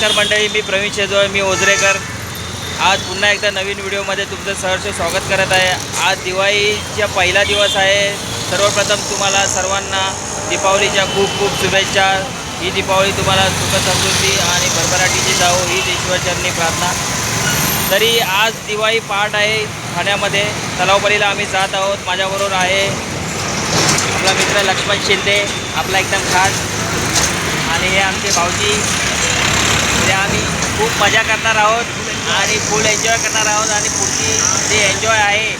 नमस्कार मंडळी मी प्रवीण शेजवळ मी ओझरेकर. आज पुन्हा एकदा नवीन व्हिडिओमध्ये तुमचं सहर्ष स्वागत करत आहे. आज दिवाळीचा पहिला दिवस आहे. सर्वप्रथम तुम्हाला सर्वांना दीपावलीच्या खूप खूप शुभेच्छा. ही दीपावली तुम्हाला सुख समृद्धी आणि भरभराटीची जाऊ ही ईश्वरचरणी प्रार्थना. तरी आज दिवाळी पहाट आहे ठाण्यामध्ये तलावपरीला आम्ही जात आहोत. माझ्याबरोबर आहे आपला मित्र लक्ष्मण शिंदे आपला एकदम खास. आणि हे आमचे भाऊजी. ते आम्ही खूप मजा करणार आहोत आणि फुल एन्जॉय करणार आहोत आणि पुढची जे एन्जॉय आहे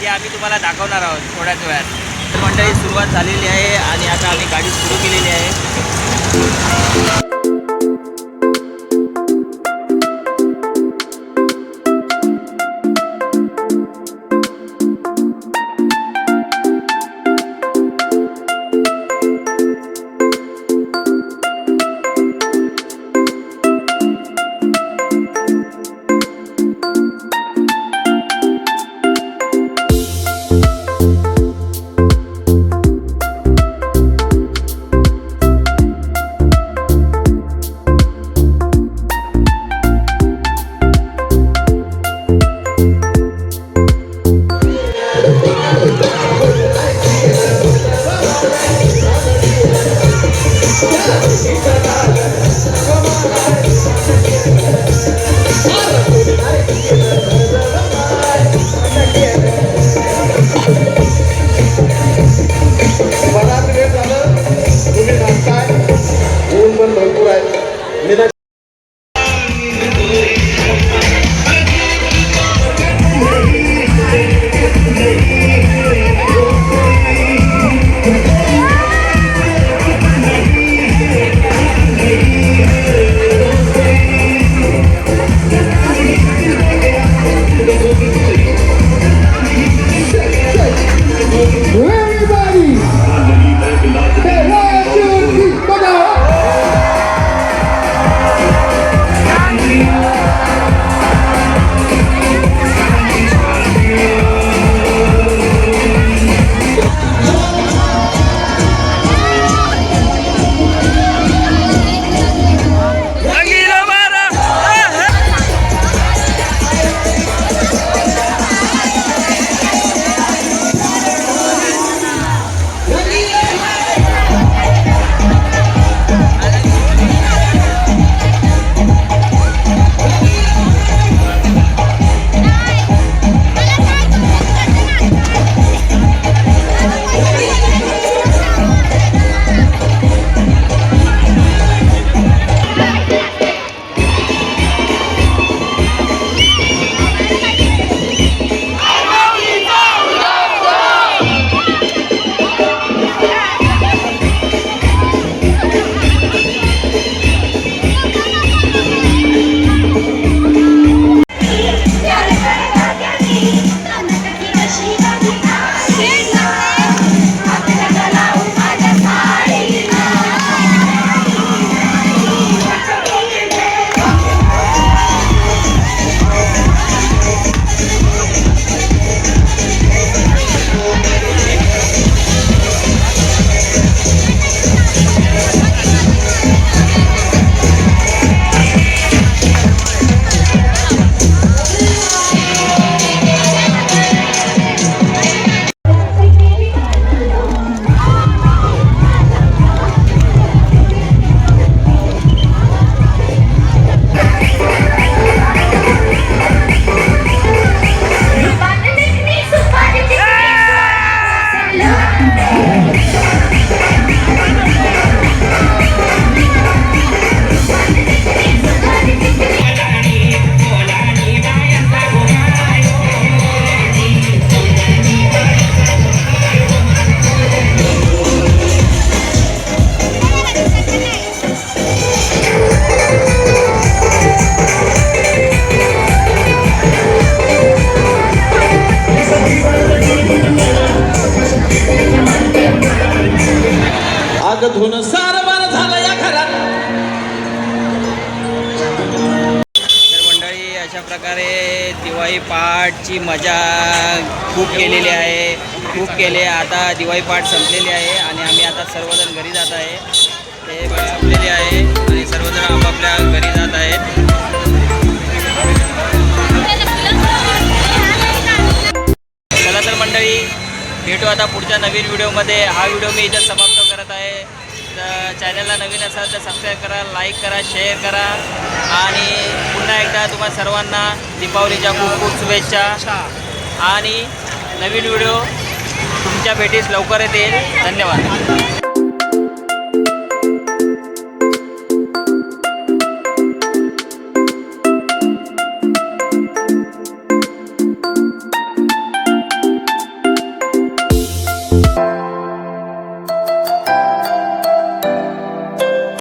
ते आम्ही तुम्हाला दाखवणार आहोत थोड्याच वेळात. तर मंडळी सुरुवात झालेली आहे आणि आता आम्ही गाडी सुरू केलेली आहे. धुन सारवार झालं या घरात. तर मंडळी अशा प्रकारे दिवाळी पहाटची मजा खूप केलेली आहे. खूप केले आता दिवाळी पहाट संपलेली आहे आणि आम्ही आता सर्वजण घरी जात आहे. ते संपलेले आहे आणि सर्वजण आपापल्या घरी जात आहेत. चला तर मंडळी भेटू आता पुढच्या नवीन व्हिडिओमध्ये. हा व्हिडिओ मी इथं समाप्त चॅनलला नवीन असाल तर सबस्क्राईब करा लाईक करा शेअर करा. आणि पुन्हा एकदा तुम्हा सर्वांना दीपावलीच्या खूप खूप शुभेच्छा. आणि नवीन व्हिडिओ तुमच्या भेटीस लवकर येतील. धन्यवाद.